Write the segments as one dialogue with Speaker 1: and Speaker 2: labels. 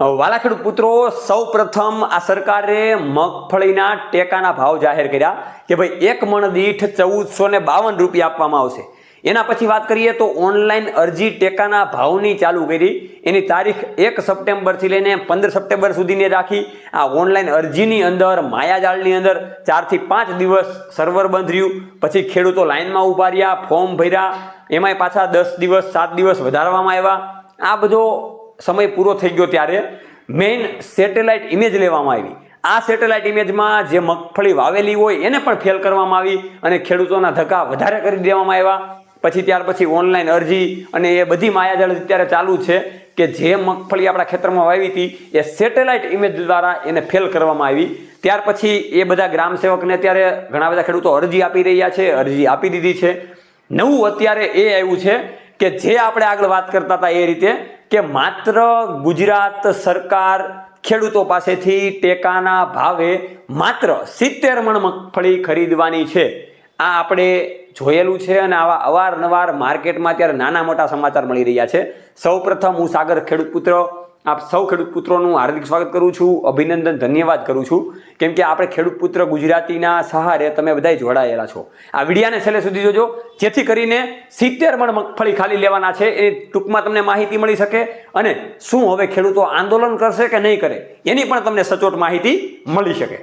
Speaker 1: વાલા પુત્રો સૌ પ્રથમ આ સરકારે મગફળીના ટેકાના ભાવ જાહેર કર્યા કે ભાઈ એક મણ દીઠ ચૌદસો ને બાવન રૂપિયા આપવામાં આવશે. એના પછી વાત કરીએ તો ઓનલાઈન અરજી ટેકાના ભાવની ચાલુ કરી. એની તારીખ એક સપ્ટેમ્બરથી લઈને પંદર સપ્ટેમ્બર સુધીને રાખી. આ ઓનલાઈન અરજીની અંદર, માયાજાળની અંદર ચારથી પાંચ દિવસ સર્વર બંધ રહ્યું. પછી ખેડૂતો લાઇનમાં ઊભા રહ્યા, ફોર્મ ભર્યા. એમાંય પાછા દસ દિવસ, સાત દિવસ વધારવામાં આવ્યા. આ બધો સમય પૂરો થઈ ગયો ત્યારે મેઇન સેટેલાઇટ ઇમેજ લેવામાં આવી. આ સેટેલાઇટ ઇમેજમાં જે મગફળી વાવેલી હોય એને પણ ફેલ કરવામાં આવી અને ખેડૂતોના ધક્કા વધારે કરી દેવામાં આવ્યા. પછી ત્યાર પછી ઓનલાઈન અરજી અને એ બધી માયાજાળ અત્યારે ચાલુ છે કે જે મગફળી આપણા ખેતરમાં વાવી હતી એ સેટેલાઇટ ઇમેજ દ્વારા એને ફેલ કરવામાં આવી. ત્યાર પછી એ બધા ગ્રામ સેવકને અત્યારે ઘણા બધા ખેડૂતો અરજી આપી રહ્યા છે, અરજી આપી દીધી છે. નવું અત્યારે એ આવ્યું છે કે જે આપણે આગળ વાત કરતા હતા એ રીતે કે માત્ર ગુજરાત સરકાર ખેડૂતો પાસેથી ટેકાના ભાવે માત્ર સિત્તેર મણ મગફળી ખરીદવાની છે. આ આપણે જોયેલું છે અને આવા અવારનવાર માર્કેટમાં અત્યારે નાના મોટા સમાચાર મળી રહ્યા છે. સૌપ્રથમ હું સાગર ખેડૂત પુત્ર આપ સૌ ખેડૂત પુત્રોનું હાર્દિક સ્વાગત કરું છું, અભિનંદન, ધન્યવાદ કરું છું. કેમ કે આપણે ખેડૂત પુત્ર ગુજરાતીના સહારે તમે બધા જોડાયેલા છો. આ વિડીયાને છેલ્લે સુધી જોજો, જેથી કરીને સિત્તેર મણ મગફળી ખાલી લેવાના છે એ ટૂંકમાં તમને માહિતી મળી શકે અને શું હવે ખેડૂતો આંદોલન કરશે કે નહીં કરે, એની પણ તમને સચોટ માહિતી મળી શકે.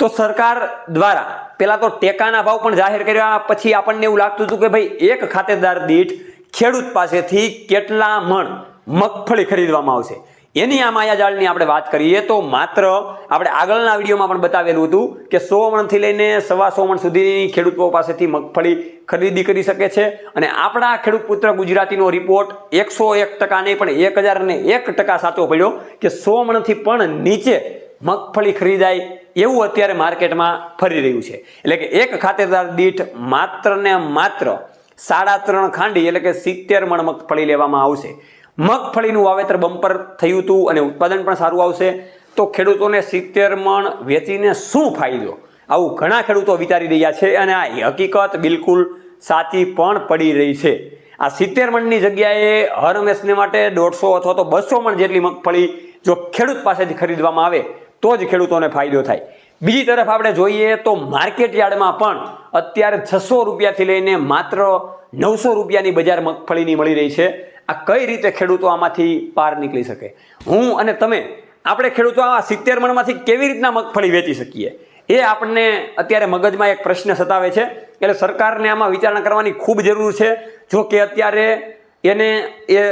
Speaker 1: તો સરકાર દ્વારા પેલા તો ટેકાના ભાવ પણ જાહેર કર્યા, પછી આપણને એવું લાગતું હતું કે ભાઈ એક ખાતેદાર દીઠ ખેડૂત પાસેથી કેટલા મણ મગફળી ખરીદવામાં આવશે. એની આ માયાજાળની આપણે વાત કરીએ તો માત્ર આપણે આગળના વિડીયોમાં પણ બતાવેલું હતું કે સો મણથી લઈને સવા સો મણ સુધીની ખેડૂતો પાસેથી મગફળી ખરીદી કરી શકે છે અને આપણા ખેડૂત પુત્ર ગુજરાતીનો રિપોર્ટ એકસો એક ટકા નહીં પણ એક હજાર ને એક ટકા સાચો પડ્યો કે સો મણથી પણ નીચે મગફળી ખરીદાય એવું અત્યારે માર્કેટમાં ફરી રહ્યું છે. એટલે કે એક ખાતેદાર દીઠ માત્ર ને માત્ર સાડા ત્રણ ખાંડી એટલે કે સિત્તેર મણ મગફળી લેવામાં આવશે. મગફળીનું વાવેતર બમ્પર થયું હતું અને ઉત્પાદન પણ સારું આવશે, તો ખેડૂતોને સિત્તેર મણ વેચીને શું ફાયદો? આવું ઘણા ખેડૂતો વિચારી રહ્યા છે અને આ હકીકત બિલકુલ સાચી પણ પડી રહી છે. આ સિત્તેર મણની જગ્યાએ હર હંમેશને માટે દોઢસો અથવા તો બસો મણ જેટલી મગફળી જો ખેડૂત પાસેથી ખરીદવામાં આવે, તો જ ખેડૂતોને ફાયદો થાય. બીજી તરફ આપણે જોઈએ તો માર્કેટ યાર્ડમાં પણ અત્યારે છસો રૂપિયાથી લઈને માત્ર નવસો રૂપિયાની બજાર મગફળીની મળી રહી છે. આ કઈ રીતે ખેડૂતો આમાંથી પાર નીકળી શકે? હું અને તમે, આપણે ખેડૂતો આ સિત્તેર મણમાંથી કેવી રીતના મગફળી વેચી શકીએ? એ આપણને અત્યારે મગજમાં એક પ્રશ્ન સતાવે છે, એટલે સરકારને આમાં વિચારણા કરવાની ખૂબ જરૂર છે. જો કે અત્યારે એને એ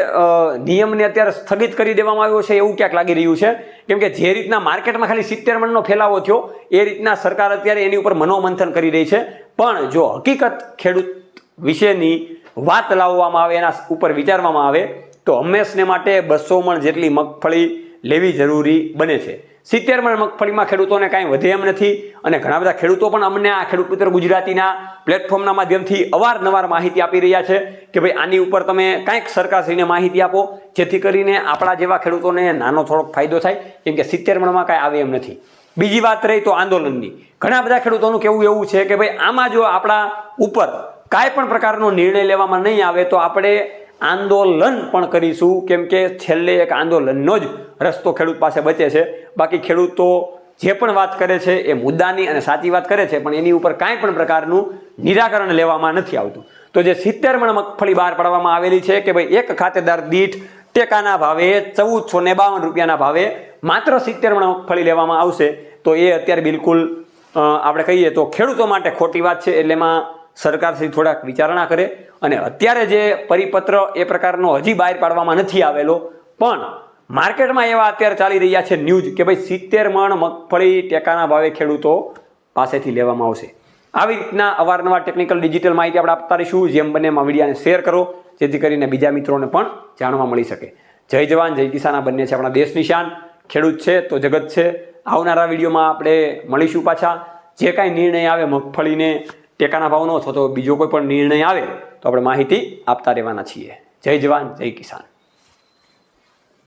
Speaker 1: નિયમને અત્યારે સ્થગિત કરી દેવામાં આવ્યો છે, એવું ક્યાંક લાગી રહ્યું છે. કેમ કે જે રીતના માર્કેટમાં ખાલી સિત્તેર મણનો ફેલાવો થયો, એ રીતના સરકાર અત્યારે એની ઉપર મનોમંથન કરી રહી છે. પણ જો હકીકત ખેડૂત વિશેની વાત લાવવામાં આવે, એના ઉપર વિચારવામાં આવે, તો હંમેશને માટે બસો મણ જેટલી મગફળી લેવી જરૂરી બને છે. સિત્તેર મણ મગફળીમાં ખેડૂતોને કાંઈ વધે એમ નથી અને ઘણા બધા ખેડૂતો પણ અમને આ ખેડૂત મિત્ર ગુજરાતીના પ્લેટફોર્મના માધ્યમથી અવારનવાર માહિતી આપી રહ્યા છે કે ભાઈ આની ઉપર તમે કાંઈક સરકારશ્રીને માહિતી આપો, જેથી કરીને આપણા જેવા ખેડૂતોને નાનો થોડોક ફાયદો થાય, કેમ કે સિત્તેર મણમાં કાંઈ આવે એમ નથી. બીજી વાત રહી તો આંદોલનની. ઘણા બધા ખેડૂતોનું કેવું એવું છે કે ભાઈ આમાં જો આપણા ઉપર કાંઈ પણ પ્રકારનો નિર્ણય લેવામાં નહીં આવે તો આપણે આંદોલન પણ કરીશું. કેમ કે છેલ્લે એક આંદોલનનો જ રસ્તો ખેડૂત પાસે બચે છે. બાકી ખેડૂતો જે પણ વાત કરે છે એ મુદ્દાની અને સાચી વાત કરે છે, પણ એની ઉપર કાંઈ પણ પ્રકારનું નિરાકરણ લેવામાં નથી આવતું. તો જે સિત્તેર મણ મગફળી બહાર પાડવામાં આવેલી છે કે ભાઈ એક ખાતેદાર દીઠ ટેકાના ભાવે ચૌદસો ને બાવન રૂપિયાના ભાવે માત્ર સિત્તેર મણ મગફળી લેવામાં આવશે, તો એ અત્યારે બિલકુલ આપણે કહીએ તો ખેડૂતો માટે ખોટી વાત છે. એટલે એમાં સરકારશ્રી થોડાક વિચારણા કરે અને અત્યારે જે પરિપત્ર એ પ્રકારનો હજી બહાર પાડવામાં નથી આવેલો, પણ માર્કેટમાં એવા અત્યારે ચાલી રહ્યા છે ન્યૂઝ કે ભાઈ સિત્તેર મણ મગફળી ટેકાના ભાવે ખેડૂતો પાસેથી લેવામાં આવશે. આવી રીતના અવારનવાર ટેકનિકલ ડિજિટલ માહિતી આપણે આપતા રહીશું. જેમ બને એમાં વિડીયાને શેર કરો, જેથી કરીને બીજા મિત્રોને પણ જાણવા મળી શકે. જય જવાન, જય કિસાન બંને છે આપણા દેશની શાન ખેડૂત છે તો જગત છે. આવનારા વિડીયોમાં આપણે મળીશું પાછા. જે કાંઈ નિર્ણય આવે મગફળીને ટેકાના ભાવનો અથવા તો બીજો કોઈ પણ નિર્ણય આવે તો આપણે માહિતી આપતા રહેવાના છીએ. જય જવાન, જય કિસાન.